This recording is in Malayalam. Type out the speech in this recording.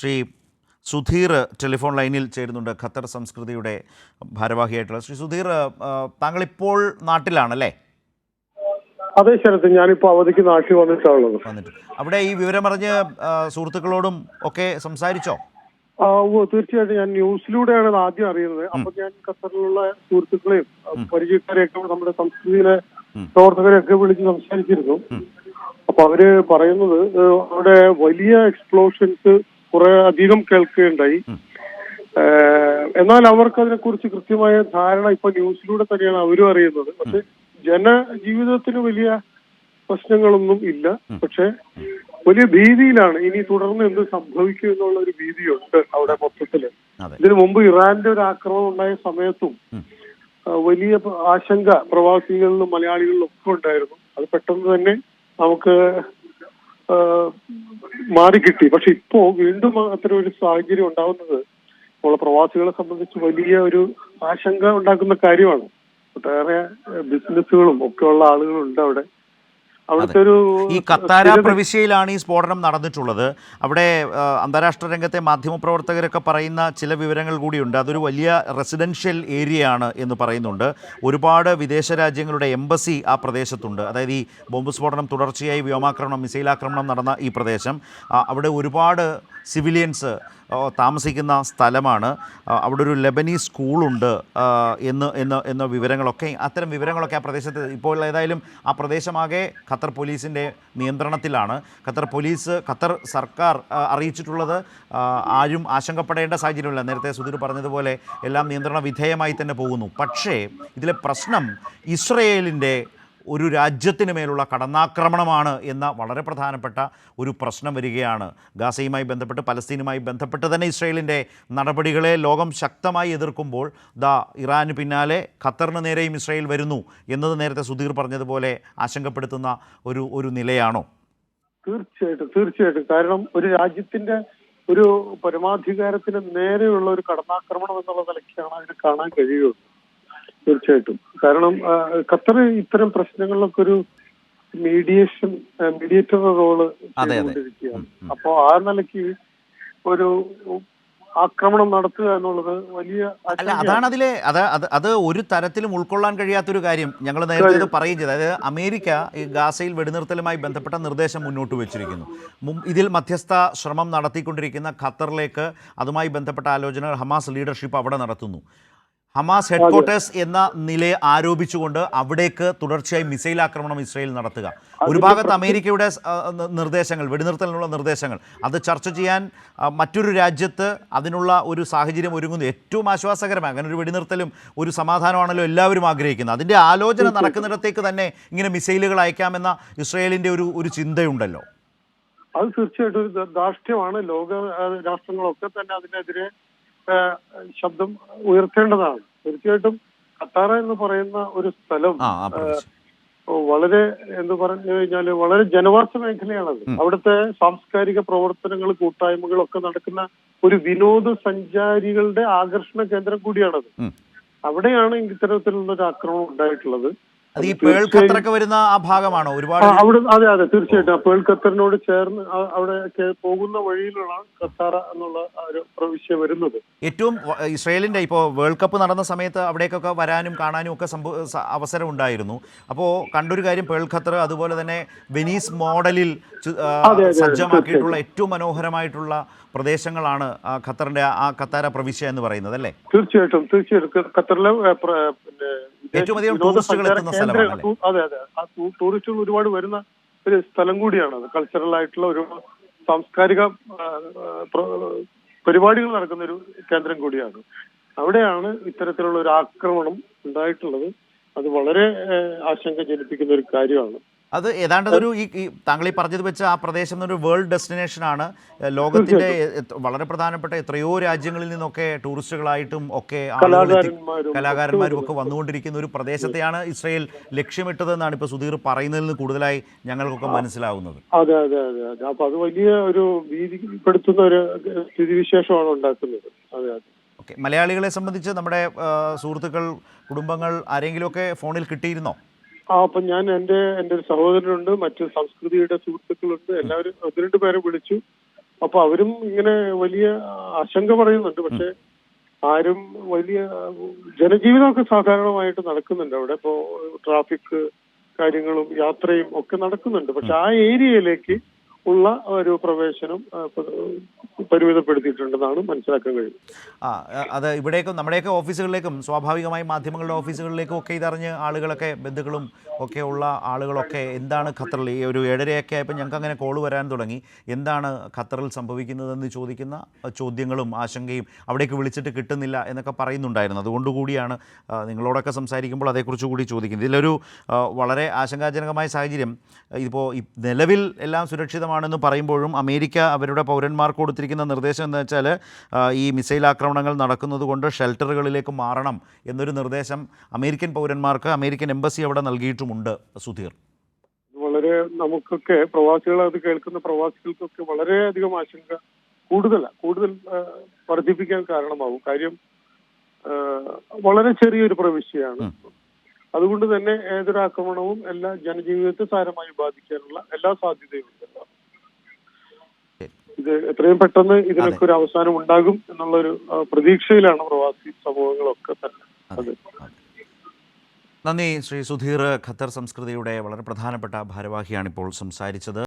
ശ്രീ സുധീർ ടെലിഫോൺ ലൈനിൽ ചേരുന്നുണ്ട് ഖത്തർ സംസ്കൃതിയുടെ ഭാരവാഹിയായിട്ടുള്ള. ശ്രീ സുധീർ താങ്കൾ ഇപ്പോൾ നാട്ടിലാണല്ലേ? അതെ ശരത്ത് ഞാനിപ്പോ അവധിക്ക് നാട്ടിൽ വന്നിട്ടാണുള്ളത്. വന്നിട്ട്. അവിടെ ഈ വിവരമറിഞ്ഞ് സുഹൃത്തുക്കളോടും ഒക്കെ സംസാരിച്ചോ? ആ ഓ തീർച്ചയായിട്ടും. ഞാൻ ന്യൂസിലൂടെയാണ് ആദ്യം അറിയുന്നത്. അപ്പൊ ഞാൻ ഖത്തറിലുള്ള സുഹൃത്തുക്കളെയും പരിചയക്കാരെയൊക്കെ നമ്മുടെ സംസ്കൃതിയിലെ. പ്രവർത്തകരെയൊക്കെ വിളിച്ച് സംസാരിച്ചിരുന്നു. അപ്പൊ അവർ പറയുന്നത് അവിടെ വലിയ എക്സ്പ്ലോഷൻസ് കുറെ അധികം കേൾക്കുകയുണ്ടായി. എന്നാൽ അവർക്ക് അതിനെക്കുറിച്ച് കൃത്യമായ ധാരണ ഇപ്പൊ ന്യൂസിലൂടെ തന്നെയാണ് അവരും അറിയുന്നത്. പക്ഷെ ജനജീവിതത്തിന് വലിയ പ്രശ്നങ്ങളൊന്നും ഇല്ല. പക്ഷെ വലിയ ഭീതിയിലാണ്. ഇനി തുടർന്ന് എന്ത് സംഭവിക്കും എന്നുള്ള ഒരു ഭീതിയുണ്ട് അവിടെ മൊത്തത്തിൽ. ഇതിനു മുമ്പ് ഇറാന്റെ ഒരു ആക്രമണം ഉണ്ടായ സമയത്തും വലിയ ആശങ്ക പ്രവാസികളിലും മലയാളികളിലും ഒക്കെ ഉണ്ടായിരുന്നു. അത് പെട്ടെന്ന് തന്നെ നമുക്ക് മാറിക്കിട്ടി പക്ഷെ ഇപ്പോ വീണ്ടും അത്തരം ഒരു സാഹചര്യം ഉണ്ടാവുന്നത് ഇപ്പോൾ പ്രവാസികളെ സംബന്ധിച്ച് വലിയ ഒരു ആശങ്ക ഉണ്ടാക്കുന്ന കാര്യമാണ്. ഒട്ടേറെ ബിസിനസ്സുകളും ഒക്കെ ഉള്ള ആളുകളുണ്ട് അവിടെ. അവിടുത്തെ ഒരു ഈ കത്താര പ്രവിശ്യയിലാണ് ഈ സ്ഫോടനം നടന്നിട്ടുള്ളത്. അവിടെ അന്താരാഷ്ട്ര രംഗത്തെ മാധ്യമപ്രവർത്തകരൊക്കെ പറയുന്ന ചില വിവരങ്ങൾ കൂടിയുണ്ട്. അതൊരു വലിയ റെസിഡൻഷ്യൽ ഏരിയയാണ് എന്ന് പറയുന്നുണ്ട്. ഒരുപാട് വിദേശ രാജ്യങ്ങളുടെ എംബസി ആ പ്രദേശത്തുണ്ട്. അതായത് ഈ ബോംബ് സ്ഫോടനം തുടർച്ചയായി വ്യോമാക്രമണം മിസൈൽ ആക്രമണം നടന്ന ഈ പ്രദേശം. അവിടെ ഒരുപാട് സിവിലിയൻസ് താമസിക്കുന്ന സ്ഥലമാണ്. അവിടെ ഒരു ലെബനീസ് സ്കൂളുണ്ട് എന്ന് എന്ന് എന്ന വിവരങ്ങളൊക്കെ അത്തരം വിവരങ്ങളൊക്കെ ആ പ്രദേശത്ത് ഇപ്പോൾ ഏതായാലും ആ പ്രദേശമാകെ ഖത്തർ പോലീസിന്റെ നിയന്ത്രണത്തിലാണ്. ഖത്തർ പോലീസ് ഖത്തർ സർക്കാർ അറിയിച്ചിട്ടുള്ളത് ആരും ആശങ്കപ്പെടേണ്ട സാഹചര്യമില്ല. നേരത്തെ സുധീർ പറഞ്ഞതുപോലെ എല്ലാം നിയന്ത്രണ വിധേയമായി തന്നെ പോകുന്നു. പക്ഷേ ഇതിലെ പ്രശ്നം ഇസ്രയേലിന്റെ ഒരു രാജ്യത്തിന് മേലുള്ള കടന്നാക്രമണമാണ് എന്ന വളരെ പ്രധാനപ്പെട്ട ഒരു പ്രശ്നം വരികയാണ്. ഗാസയുമായി ബന്ധപ്പെട്ട് പലസ്തീനുമായി ബന്ധപ്പെട്ട് തന്നെ ഇസ്രയേലിന്റെ നടപടികളെ ലോകം ശക്തമായി എതിർക്കുമ്പോൾ ദ ഇറാന് പിന്നാലെ ഖത്തറിന് നേരെയും ഇസ്രയേൽ വരുന്നു എന്നത് നേരത്തെ സുധീർ പറഞ്ഞതുപോലെ ആശങ്കപ്പെടുത്തുന്ന ഒരു ഒരു നിലയാണോ? തീർച്ചയായിട്ടും തീർച്ചയായിട്ടും. കാരണം ഒരു രാജ്യത്തിന്റെ ഒരു പരമാധികാരത്തിന് നേരെയുള്ള ഒരു കടന്നാക്രമണം എന്നുള്ള നിലയ്ക്കാണ് അതിന് കാണാൻ കഴിയുള്ളൂ. തീർച്ചയായിട്ടും. കാരണം ഖത്തർ ഇത്തരം പ്രശ്നങ്ങളിലൊക്കെ ഒരു മീഡിയേഷൻ മീഡിയേറ്റർ റോൾ. ചെയ്തുകൊണ്ടിരിക്കുകയാണ്. അപ്പോ ആ നിലയ്ക്ക് ഒരു ആക്രമണം നടത്തുക എന്നുള്ളത് വലിയ അല്ല. അതാണ് അതിലെ അത് അത് അത് ഒരു തരത്തിലും ഉൾക്കൊള്ളാൻ കഴിയാത്തൊരു കാര്യം. ഞങ്ങൾ നേരത്തെ ഇത് പറയുകയും ചെയ്തു. അതായത് അമേരിക്ക ഈ ഗാസയിൽ വെടിനിർത്തലുമായി ബന്ധപ്പെട്ട നിർദ്ദേശം മുന്നോട്ട് വെച്ചിരിക്കുന്നു. ഇതിൽ മധ്യസ്ഥ ശ്രമം നടത്തിക്കൊണ്ടിരിക്കുന്ന ഖത്തറിലേക്ക് അതുമായി ബന്ധപ്പെട്ട ആലോചനകൾ ഹമാസ് ലീഡർഷിപ്പ് അവിടെ നടത്തുന്നു. ഹമാസ് ഹെഡ്ക്വാർട്ടേഴ്സ് എന്ന നിലയെ ആരോപിച്ചുകൊണ്ട് അവിടേക്ക് തുടർച്ചയായി മിസൈൽ ആക്രമണം ഇസ്രയേൽ നടത്തുക. ഒരു ഭാഗത്ത് അമേരിക്കയുടെ നിർദ്ദേശങ്ങൾ വെടിനിർത്തലിനുള്ള നിർദ്ദേശങ്ങൾ അത് ചർച്ച ചെയ്യാൻ മറ്റൊരു രാജ്യത്ത് അതിനുള്ള ഒരു സാഹചര്യം ഒരുങ്ങുന്നു. ഏറ്റവും ആശ്വാസകരമായി അങ്ങനെ ഒരു വെടിനിർത്തലും ഒരു സമാധാനമാണല്ലോ എല്ലാവരും ആഗ്രഹിക്കുന്നത്. അതിന്റെ ആലോചന നടക്കുന്നിടത്തേക്ക് തന്നെ ഇങ്ങനെ മിസൈലുകൾ അയക്കാമെന്ന ഇസ്രയേലിന്റെ ഒരു ഒരു ചിന്തയുണ്ടല്ലോ. അത് തീർച്ചയായിട്ടും ഒരു ധാർഷ്ട്യമാണ് ലോക രാഷ്ട്രങ്ങളൊക്കെ തന്നെ അതിനെതിരെ ശബ്ദം ഉയർത്തേണ്ടതാണ്. തീർച്ചയായിട്ടും കത്താറ എന്ന് പറയുന്ന ഒരു സ്ഥലം വളരെ എന്ന് പറഞ്ഞു കഴിഞ്ഞാൽ വളരെ ജനവാസ മേഖലയാണത്. അവിടുത്തെ സാംസ്കാരിക പ്രവർത്തനങ്ങൾ കൂട്ടായ്മകളൊക്കെ നടക്കുന്ന ഒരു വിനോദ സഞ്ചാരികളുടെ ആകർഷണ കേന്ദ്രം കൂടിയാണത്. അവിടെയാണ് ഇത്തരത്തിലുള്ള ഒരു ആക്രമണം ഉണ്ടായിട്ടുള്ളത്. അത് ഈ പേൾ ഖത്തറൊക്കെ വരുന്ന ആ ഭാഗമാണോ ഒരുപാട് അവിടെ അതെ അതെ തീർച്ചയായിട്ടും. ആ പേൾ ഖത്തറിനോട് ചേർന്ന് അവിടെ പോകുന്ന വഴിയിലുള്ള ഖത്താറ എന്നുള്ള ഒരു പ്രവിശ്യ വരുന്നത്. ഏറ്റവും ഇസ്രയേലിന്റെ ഇപ്പോ ഇപ്പോൾ വേൾഡ് കപ്പ് നടന്ന സമയത്ത് അവിടേക്കൊക്കെ വരാനും കാണാനും ഒക്കെ സംഭവ അവസരം ഉണ്ടായിരുന്നു. അപ്പോൾ കണ്ടൊരു കാര്യം പേൾ ഖത്തർ അതുപോലെ തന്നെ വെനീസ് മോഡലിൽ സജ്ജമാക്കിയിട്ടുള്ള ഏറ്റവും മനോഹരമായിട്ടുള്ള പ്രദേശങ്ങളാണ് ഖത്തറിന്റെ ആ ഖത്താര പ്രവിശ്യ എന്ന് പറയുന്നത് അല്ലേ? തീർച്ചയായിട്ടും തീർച്ചയായിട്ടും. ഖത്തറിലെ പിന്നെ ഏറ്റവും അധികം വിനോദ ടൂറിസ്റ്റുകൾ എത്തുന്ന സ്ഥലമാണ് അതെ ടൂറിസ്റ്റുകൾ ഒരുപാട് വരുന്ന ഒരു സ്ഥലം കൂടിയാണ് അത്. കൾച്ചറൽ ആയിട്ടുള്ള ഒരു സാംസ്കാരിക പരിപാടികൾ നടക്കുന്ന ഒരു കേന്ദ്രം കൂടിയാണ്. അവിടെയാണ് ഇത്തരത്തിലുള്ള ഒരു ആക്രമണം ഉണ്ടായിട്ടുള്ളത്. അത് വളരെ ആശങ്ക ജനിപ്പിക്കുന്ന ഒരു കാര്യമാണ്. അത് ഏതാണ്ട് ഒരു ഈ താങ്കൾ ഈ പറഞ്ഞത് വെച്ച് ആ പ്രദേശം എന്നൊരു വേൾഡ് ഡെസ്റ്റിനേഷനാണ് ആണ്. ലോകത്തിന്റെ വളരെ പ്രധാനപ്പെട്ട എത്രയോ രാജ്യങ്ങളിൽ നിന്നൊക്കെ ടൂറിസ്റ്റുകളായിട്ടും ഒക്കെ കലാകാരന്മാരും കലാകാരന്മാരും ഒക്കെ വന്നുകൊണ്ടിരിക്കുന്ന ഒരു പ്രദേശത്തെയാണ് ഇസ്രയേൽ ലക്ഷ്യമിട്ടതെന്നാണ് ഇപ്പോൾ സുധീർ പറയുന്നതിൽ നിന്ന് കൂടുതലായി ഞങ്ങൾക്കൊക്കെ മനസ്സിലാവുന്നത്. അതെ അതെ അതെ അതെ. അപ്പൊ അത് വലിയ ഒരു ഭീതിപ്പെടുത്തുന്ന ഒരു സ്ഥിതിവിശേഷമാണ് ഉണ്ടാക്കുന്നത്. അതെ അതെ. ഓക്കെ. മലയാളികളെ സംബന്ധിച്ച് നമ്മുടെ സുഹൃത്തുക്കൾ കുടുംബങ്ങൾ ആരെങ്കിലുമൊക്കെ ഫോണിൽ കിട്ടിയിരുന്നോ? ആ അപ്പൊ ഞാൻ എന്റെ എന്റെ ഒരു സഹോദരനുണ്ട് മറ്റു സംസ്കൃതിയുടെ സുഹൃത്തുക്കളുണ്ട് എല്ലാവരും ഒന്ന് രണ്ട് പേരെ വിളിച്ചു. അപ്പൊ അവരും ഇങ്ങനെ വലിയ ആശങ്ക പറയുന്നുണ്ട്. പക്ഷെ ആരും വലിയ ജനജീവിതമൊക്കെ സാധാരണമായിട്ട് നടക്കുന്നുണ്ട് അവിടെ. ഇപ്പോ ട്രാഫിക് കാര്യങ്ങളും യാത്രയും ഒക്കെ നടക്കുന്നുണ്ട്. പക്ഷെ ആ ഏരിയയിലേക്ക് ഉള്ള ഒരു പ്രവേശനം പരിമിതപ്പെടുത്തിയിട്ടുണ്ടെന്നാണ് മനസ്സിലാക്കാൻ കഴിയുന്നത്. ആ അത് ഇവിടേക്കും നമ്മുടെയൊക്കെ ഓഫീസുകളിലേക്കും സ്വാഭാവികമായി മാധ്യമങ്ങളുടെ ഓഫീസുകളിലേക്കും ഒക്കെ ഇതറിഞ്ഞ് ആളുകളൊക്കെ ബന്ധുക്കളും ഒക്കെ ഉള്ള ആളുകളൊക്കെ എന്താണ് ഖത്തറിൽ? ഈ ഒരു ഏഴരയൊക്കെ ആയപ്പോൾ ഞങ്ങൾക്ക് അങ്ങനെ കോൾ വരാൻ തുടങ്ങി. എന്താണ് ഖത്തറിൽ സംഭവിക്കുന്നതെന്ന് ചോദിക്കുന്ന ചോദ്യങ്ങളും ആശങ്കയും അവിടേക്ക് വിളിച്ചിട്ട് കിട്ടുന്നില്ല എന്നൊക്കെ പറയുന്നുണ്ടായിരുന്നു. അതുകൊണ്ടുകൂടിയാണ് നിങ്ങളോടൊക്കെ സംസാരിക്കുമ്പോൾ അതേക്കുറിച്ച് കൂടി ചോദിക്കുന്നത്. ഇതിലൊരു വളരെ ആശങ്കാജനകമായ സാഹചര്യം ഇതിപ്പോൾ നിലവിൽ എല്ലാം സുരക്ഷിതമാണെന്ന് പറയുമ്പോഴും അമേരിക്ക അവരുടെ പൗരന്മാർക്ക് കൊടുത്തിരിക്കുന്ന നിർദ്ദേശം എന്ന് വെച്ചാൽ ഈ മിസൈൽ ആക്രമണങ്ങൾ നടക്കുന്നത് കൊണ്ട് ഷെൽട്ടറുകളിലേക്ക് മാറണം എന്നൊരു നിർദ്ദേശം അമേരിക്കൻ പൗരന്മാർക്ക് അമേരിക്കൻ എംബസി അവിടെ നൽകിയിട്ടുമുണ്ട് സുധീർ. വളരെ നമുക്കൊക്കെ പ്രവാസികൾ അത് കേൾക്കുന്ന പ്രവാസികൾക്കൊക്കെ വളരെയധികം ആശങ്ക കൂടുതൽ കൂടുതൽ വർദ്ധിപ്പിക്കാൻ കാരണമാവും. കാര്യം വളരെ ചെറിയൊരു പ്രവിശ്യയാണ്. അതുകൊണ്ട് തന്നെ ഏതൊരു ആക്രമണവും എല്ലാ ജനജീവിതത്തെ സാരമായി ബാധിക്കാനുള്ള എല്ലാ സാധ്യതയും ഉണ്ട് ഇത് എത്രയും പെട്ടെന്ന് ഇതിനൊക്കെ ഒരു അവസാനം ഉണ്ടാകും എന്നുള്ളൊരു ഒരു പ്രതീക്ഷയിലാണ് പ്രവാസി സമൂഹങ്ങളൊക്കെ തന്നെ. അതെ. നന്ദി ശ്രീ സുധീർ ഖത്തർ സംസ്കൃതിയുടെ വളരെ പ്രധാനപ്പെട്ട ഭാരവാഹിയാണിപ്പോൾ സംസാരിച്ചത്.